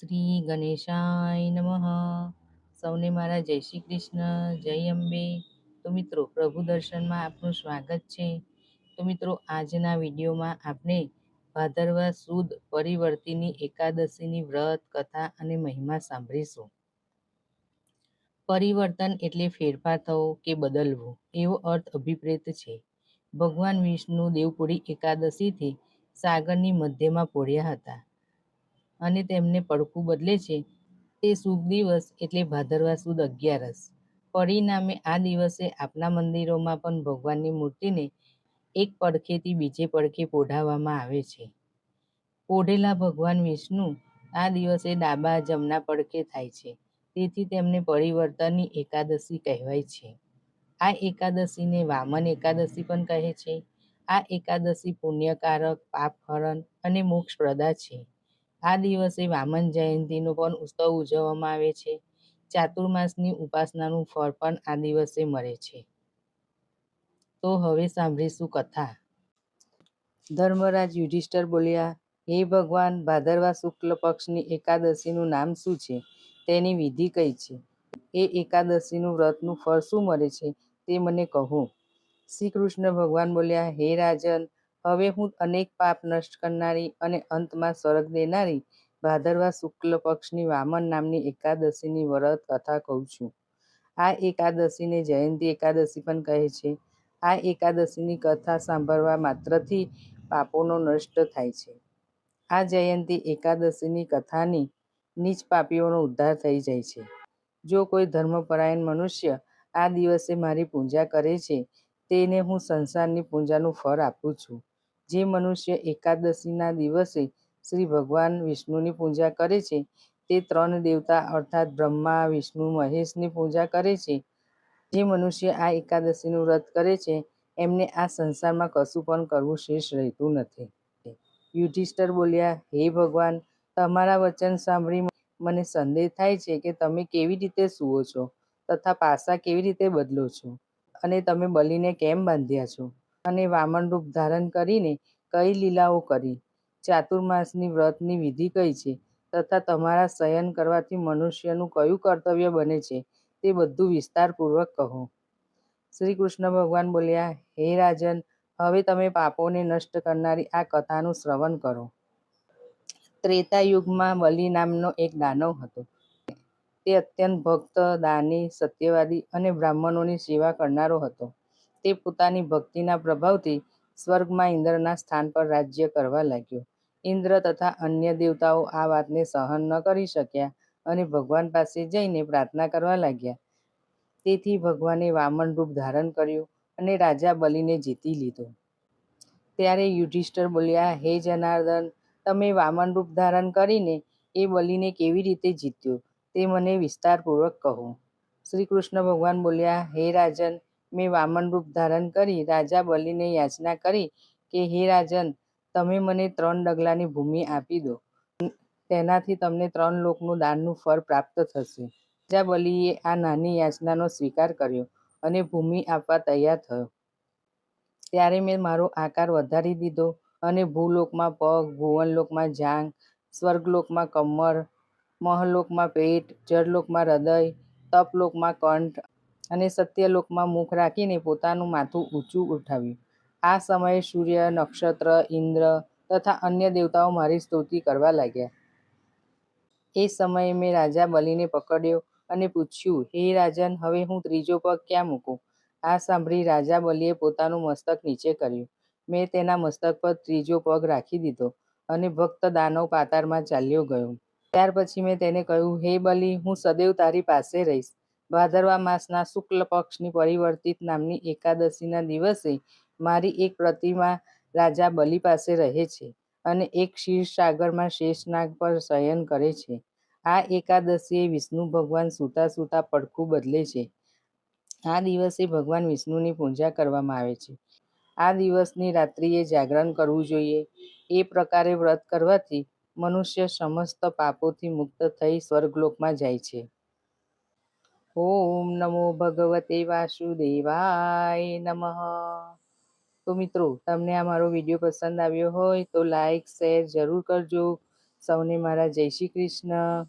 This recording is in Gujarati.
શ્રી ગણેશાય નમઃ. સૌને મારા જય શ્રી કૃષ્ણ, જય અંબે. તો મિત્રો, પ્રભુ દર્શનમાં આપનું સ્વાગત છે. તો મિત્રો, આજના વિડીયોમાં આપણે ભાદરવા સુદ પરિવર્તિની એકાદશીની વ્રત, કથા અને મહિમા સાંભળીશું. પરિવર્તન એટલે ફેરફાર થવો કે બદલવો, એવો અર્થ અભિપ્રેત છે. ભગવાન વિષ્ણુ દેવપુરી એકાદશીથી સાગરની મધ્યમાં પોળ્યા હતા. અને તેમને પડખું બદલે છે. તે શુભ દિવસ એટલે ભાદરવા સુદ અગિયારસ. પરિણામે આ દિવસે આપના મંદિરોમાં પણ ભગવાનની મૂર્તિને એક પડખેથી બીજે પડખે પોઢાવવામાં આવે છે. પોઢેલા ભગવાન વિષ્ણુ આ દિવસે ડાબા જમના પડખે થાય છે. તેથી તેમને પરિવર્તનની એકાદશી કહેવાય છે. આ એકાદશીને વામન એકાદશી પણ કહે છે. આ એકાદશી પુણ્યકારક, પાપહરણ અને મોક્ષપ્રદા છે. આ દિવસે વામન જયંતીનો પણ ઉત્સવ ઉજવવામાં આવે છે. ચાતુર્માસની ઉપાસનાનું ફળ પણ આ દિવસે મળે છે. તો હવે સાંભળીશું કથા. ધર્મરાજ યુધિષ્ઠર બોલ્યા, હે ભગવાન, ભાદરવા શુક્લ પક્ષની એકાદશીનું નામ શું છે? તેની વિધિ કઈ છે? એ એકાદશીનું વ્રતનું ફળ શું મળે છે? તે મને કહો. શ્રી કૃષ્ણ ભગવાન બોલ્યા, હે રાજન હવે હું અનેક પાપ નષ્ટ કરનારી અને અંતમાં સ્વર્ગ દેનારી ભાદરવા શુક્લ પક્ષની વામન નામની એકાદશીની વ્રત કથા કહું છું. આ એકાદશીને જયંતી એકાદશી પણ કહે છે. આ એકાદશીની કથા સાંભળવા માત્રથી પાપોનો નષ્ટ થાય છે. આ જયંતી એકાદશીની કથાની નીચ પાપીઓનો ઉદ્ધાર થઈ જાય છે. જો કોઈ ધર્મપરાયણ મનુષ્ય આ દિવસે મારી પૂજા કરે છે, તેને હું સંસારની પૂજાનું ફળ આપું છું. જે મનુષ્ય એકાદશીના દિવસે શ્રી ભગવાન વિષ્ણુની પૂજા કરે છે, તે ત્રણ દેવતા અર્થાત બ્રહ્મા, વિષ્ણુ, મહેશની પૂજા કરે છે. જે મનુષ્ય આ એકાદશીનું વ્રત કરે છે, એમને આ સંસારમાં કશું પણ કરવું શેષ રહેતું નથી. યુધિષ્ઠર બોલ્યા, હે ભગવાન, તમારા વચન સાંભળી મને સંદેહ થાય છે કે તમે કેવી રીતે સૂવો છો? તથા પાસા કેવી રીતે બદલો છો? અને તમે બલીને કેમ બાંધ્યા છો? અને વામન રૂપ ધારણ કરીને કઈ લીલાઓ કરી. ચાતુર્માસની વ્રતની વિધિ કઈ છે? તથા તમારા શયન કરવાથી મનુષ્યનું કયું કર્તવ્ય બને છે? તે બધું વિસ્તારપૂર્વક કહો. શ્રી કૃષ્ણ ભગવાન બોલ્યા, હે રાજન, હવે તમે પાપોને નષ્ટ કરનારી આ કથાનું શ્રવણ કરો. ત્રેતા યુગમાં બલિ નામનો એક દાનવ હતો. તે અત્યંત ભક્ત, દાની, સત્યવાદી અને બ્રાહ્મણોની સેવા કરનારો હતો. તે પોતાની ભક્તિના પ્રભાવથી સ્વર્ગમાં ઇન્દ્રના સ્થાન પર રાજ્ય કરવા લાગ્યો. ઇન્દ્ર તથા અન્ય દેવતાઓ આ વાતને સહન ન કરી શક્યા અને ભગવાન પાસે જઈને પ્રાર્થના કરવા લાગ્યા. તેથી ભગવાને વામન રૂપ ધારણ કર્યું અને રાજા બલિને જીતી લીધો. ત્યારે યુધિષ્ઠર બોલ્યા, હે જનાર્દન, તમે વામન રૂપ ધારણ કરીને એ બલિને કેવી રીતે જીત્યો? તે મને વિસ્તારપૂર્વક કહો. શ્રી કૃષ્ણ ભગવાન બોલ્યા, હે રાજન મેં વામન રૂપ ધારણ કરી, રાજા બલિને યાચના કરી કે, હે રાજન, તમે મને ત્રણ ડગલાની ભૂમિ આપી દો. તેનાથી તમને ત્રણ લોકનું દાનનું ફળ પ્રાપ્ત થશે. રાજા બલિએ આ નાની યાચનાનો સ્વીકાર કર્યો અને ભૂમિ આપવા તૈયાર થયો. ત્યારે મેં મારો આકાર વધારી દીધો અને ભૂલોકમાં પગ, ભુવનલોકમાં જાંગ સ્વર્ગલોકમાં કમર, મહલોકમાં પેટ, જળલોકમાં હૃદય, તપલોકમાં કંઠ અને સત્યલોકમાં મુખ રાખીને પોતાનું માથું ઊંચું ઉઠાવ્યું. આ સમયે સૂર્ય, નક્ષત્ર, ઇન્દ્ર તથા અન્ય દેવતાઓ મારી સ્તુતિ કરવા લાગ્યા. એ સમયે મેં રાજા બલિને પકડ્યો અને પૂછ્યું, હે રાજન, હવે હું ત્રીજો પગ ક્યાં મૂકું? આ સાંભળી રાજા બલિએ પોતાનું મસ્તક નીચે કર્યું. મેં તેના મસ્તક પર ત્રીજો પગ રાખી દીધો અને ભક્ત દાનવ પાતાળમાં ચાલ્યો ગયો. ત્યાર પછી મેં તેને કહ્યું, હે બલિ, હું સદૈવ તારી પાસે રહીશ. ભાદરવા માસના શુક્લ પક્ષની પરિવર્તિત નામની એકાદશીના દિવસે મારી એક પ્રતિમા રાજા બલિ પાસે રહે છે અને એક ક્ષીરસાગરમાં શેષનાગ પર શયન કરે છે. આ એકાદશીએ વિષ્ણુ ભગવાન સૂતા સૂતા પડખું બદલે છે. આ દિવસે ભગવાન વિષ્ણુની પૂજા કરવામાં આવે છે. આ દિવસની રાત્રિએ જાગરણ કરવું જોઈએ. એ પ્રકારે વ્રત કરવાથી મનુષ્ય સમસ્ત પાપોથી મુક્ત થઈ સ્વર્ગલોકમાં જાય છે. ઓમ નમો ભગવતે વાસુદેવાય નમઃ. તો મિત્રો, તમને આ મારો વીડિયો પસંદ આવ્યો હોય તો લાઈક, શેર જરૂર કરજો. સૌને મારા જય શ્રી કૃષ્ણ.